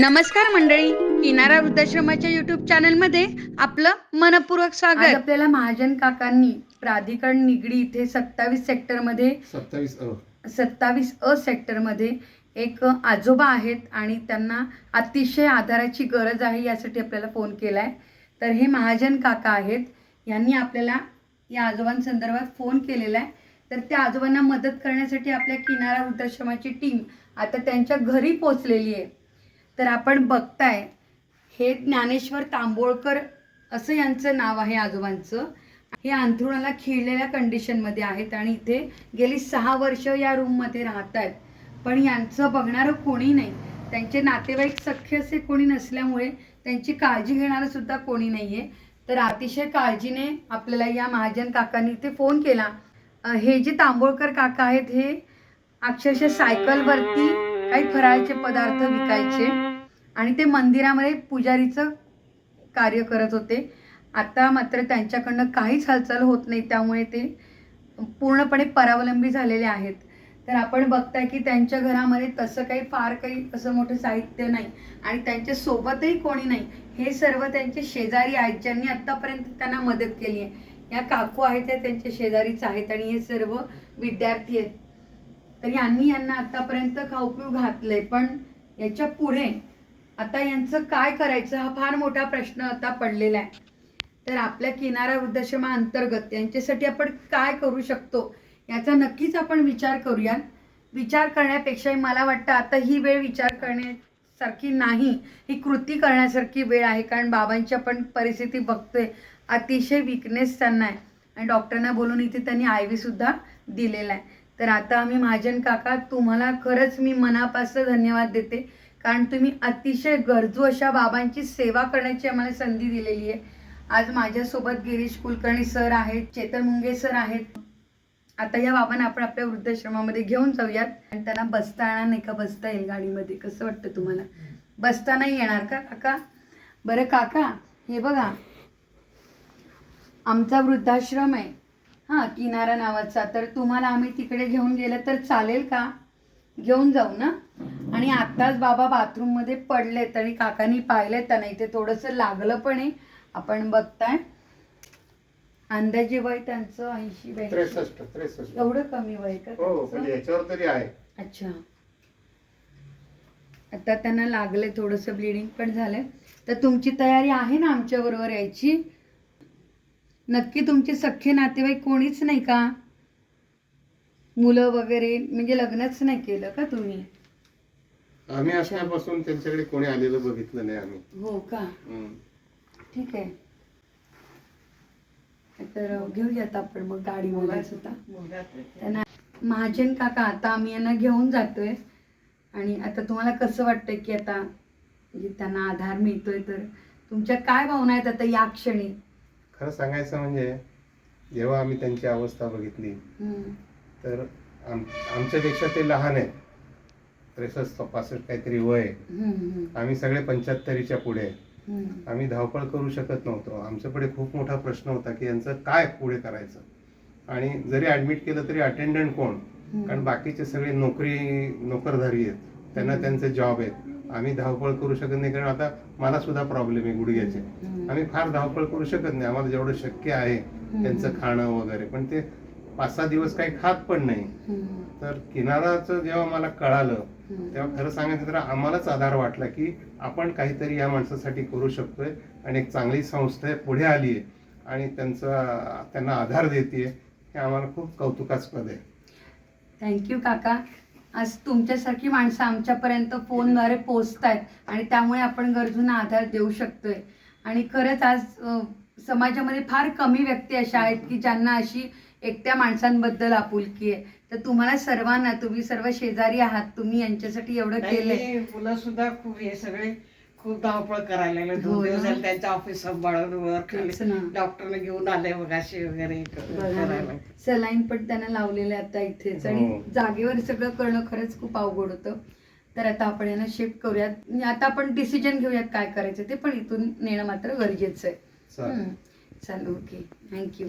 नमस्कार मंडळी किनारा वृद्धाश्रमाच्या युट्यूब चॅनलमध्ये आपलं मनपूर्वक आज स्वागत आपल्याला महाजन काकांनी प्राधिकरण निगडी इथे सत्तावीस सेक्टरमध्ये सत्तावीस अ. सत्तावीस अ सेक्टरमध्ये एक आजोबा आहेत आणि त्यांना अतिशय आधाराची गरज आहे यासाठी आपल्याला फोन केला आहे तर हे महाजन काका आहेत. यांनी आपल्याला या आजोबांसंदर्भात फोन केलेला आहे. तर त्या आजोबांना मदत करण्यासाठी आपल्या किनारा वृद्धाश्रमाची टीम आता त्यांच्या घरी पोचलेली आहे. तर आपण बघताय हे ज्ञानेश्वर तांबोळकर असं यांचं नाव आहे आजोबांचं. हे अंथरुणाला खिळलेल्या कंडिशनमध्ये आहेत आणि इथे गेली सहा वर्ष या रूममध्ये राहत आहेत पण यांचं बघणारं कोणी नाही. त्यांचे नातेवाईक सख्य असे कोणी नसल्यामुळे त्यांची काळजी घेणारं सुद्धा कोणी नाही आहे तर अतिशय काळजीने आपल्याला या महाजन काकांनी इथे फोन केला. हे जे तांबोळकर काका आहेत हे अक्षरशः सायकलवरती काही फराळचे पदार्थ विकायचे. आणि ते मंदिरामध्ये पुजारीचं कार्य करत होते. आता मात्र त्यांच्याकडनं काहीच हालचाल होत नाही त्यामुळे ते पूर्णपणे परावलंबी झालेले आहेत. तर आपण बघताय की त्यांच्या घरामध्ये तसं काही फार काही असं मोठं साहित्य नाही आणि त्यांच्या सोबतही कोणी नाही. हे सर्व त्यांचे शेजारी आहेत ज्यांनी आत्तापर्यंत त्यांना मदत केली आहे. या काकू आहेत त्या त्यांच्या शेजारीच आहेत आणि हे सर्व विद्यार्थी आहेत. तर यांनी यांना आत्तापर्यंत खाऊ पिऊ घातलंय पण याच्यापुढे आता यांचं काय करायचं हा फार मोठा प्रश्न आता पडलेला आहे. तर आपल्या किनारा वृद्धाश्रमा अंतर्गत यांच्यासाठी आपण काय करू शकतो याचा नक्कीच आपण विचार करूया विचार करण्यापेक्षा मला वाटतं आता ही वेळ विचार करण्यासारखी नाही ही कृती करण्यासारखी वेळ आहे कारण बाबांची आपण परिस्थिती बघतोय. अतिशय विकनेस त्यांना आहे. आणि डॉक्टरांना बोलून इथे त्यांनी आय व्ही सुद्धा दिलेला आहे. तर आता आम्ही महाजन काका तुम्हाला खरंच मी मनापासून धन्यवाद देते. कारण तुम्ही अतिशय गरजू अशा बाबांची सेवा करण्याची आम्हाला संधी दिलेली आहे. आज माझ्यासोबत गिरीश कुलकर्णी सर आहेत चेतन मुंगे सर आहेत. आता या बाबांना आपण आपल्या वृद्धाश्रमामध्ये घेऊन जाऊयात. आणि त्यांना बसता येणार नाही का बसता येईल गाडीमध्ये. कसं वाटतं तुम्हाला? बसता नाही येणार का? काका? बरं काका हे बघा. आमचा वृद्धाश्रम आहे. हां किनारा नावाचा. तर तुम्हाला आम्ही तिकडे घेऊन गेलं तर चालेल का? घेऊन जाऊ ना? आणि आत्ताच बाबा बाथरूममध्ये पडलेत आणि काकांनी पाहिलेत त्यांना इथे थोडंसं लागलं पण आहे. आपण बघताय. अंदाजे वय त्यांचं ऐंशी ब्याऐंशी. त्रेसष्ट त्रेसष्ट. एवढं कमी वय का हो त्यांचं? म्हणजे याच्यावर तरी आहे. अच्छा. आता त्यांना लागले थोडंसं ब्लिडिंग पण झालंय. तर तुमची तयारी आहे ना आमच्या बरोबर यायची? नक्की तुमचे सख्खे नातेवाईक कोणीच नाही का? मुलं वगैरे म्हणजे लग्नच नाही केलं का तुम्ही? आम्ही असण्यापासून त्यांच्याकडे कोणी आलेलं बघितलं नाही आम्ही. हो का? हम्म. ठीक आहे. तर घेऊयात आपण मग गाडीमध्ये सुद्धा त्यांना महाजन काका आता आम्ही यांना घेऊन जातोय. आणि आता तुम्हाला कसं वाटतंय की आता म्हणजे त्यांना आधार मिळतोय तर तुमच्या काय भावना आहेत आता या क्षणी? खरं सांगायचं म्हणजे जेव्हा आम्ही त्यांची अवस्था बघितली हम्म. तर आम आमच्यापेक्षा ते लहान आहेत. त्रेसष्ट पासष्ट काहीतरी वय आहे. आम्ही सगळे पंच्याहत्तरीच्या पुढे. आम्ही धावपळ करू शकत नव्हतो. आमच्याकडे खूप मोठा प्रश्न होता की यांचं काय पुढे करायचं? आणि जरी ऍडमिट केलं तरी अटेंडंट कोण? कारण बाकीचे सगळे नोकरी नोकरधारी आहेत. त्यांना त्यांचे जॉब आहेत. आम्ही धावपळ करू शकत नाही कारण आता मला सुद्धा प्रॉब्लेम आहे गुडघ्याचे. आम्ही फार धावपळ करू शकत नाही. आम्हाला जेवढं शक्य आहे त्यांचं खाणं वगैरे. पण ते पाच सहा दिवस काही खात पण नाही. तर किनाराचं जेव्हा मला कळालं तेव्हा खरं सांगायचं तर आम्हालाच आधार वाटला की आपण काहीतरी या माणसासाठी करू शकतोय आणि एक चांगली संस्था आहे पुढे आली आहे आणि त्यांचा त्यांना आधार देते हे आम्हाला खूप कौतुकास्पद आहे. थँक्यू काका. आज तुमच्यासारखी माणसं आमच्यापर्यंत फोनद्वारे पोचत आहेत आणि त्यामुळे आपण गरजूंना आधार देऊ शकतोय. आणि खरंच आज समाजामध्ये फार कमी व्यक्ती अशा आहेत की ज्यांना अशी एकट्या माणसांबद्दल आपुलकी आहे. तर तुम्हाला सर्वांना तुम्ही सर्व शेजारी आहात तुम्ही यांच्यासाठी एवढं केलंय. मुलं सुद्धा खूप हे सगळे खूप धावपळ करायला लागले. हो दोन दिवस. झाले त्यांच्या ऑफिस सांभाळून वर. डॉक्टरने घेऊन आले मगाशी वगैरे सलाईन पण त्यांना लावलेले आता इथेच. आणि हो. जागेवर सगळं करणं खरंच खूप अवघड होतं. तर आता आपण यांना शिफ्ट करूयात. आणि आता आपण डिसिजन घेऊयात काय करायचं ते पण इथून नेणं मात्र गरजेचं आहे. चालेल. ओके थँक्यू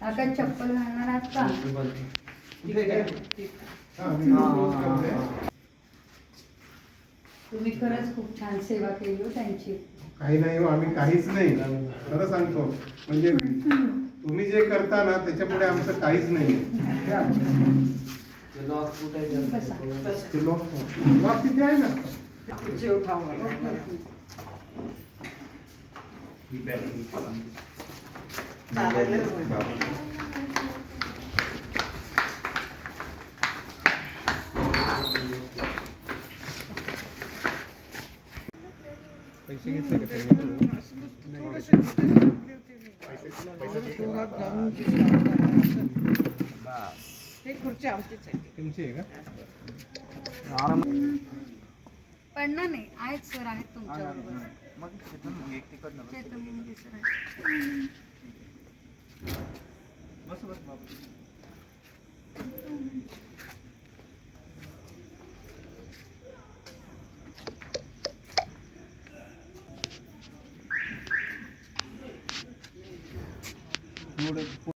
काका चप्पल घालणार आहात का. तुम्ही खरंच खूप छान सेवा केली हो त्यांची. काही नाही हो, आम्ही काहीच नाही. खरं सांगतो. म्हणजे तुम्ही जे करता ना त्याच्या पुढे आमचं काहीच नाही. तिथे आहे ना? खाऊ घाला. हे खुर्ची आमचीच आहे तुमची आहे का पडणार नाही आहेत सर आहेत तुमच्या मग सर आहेत.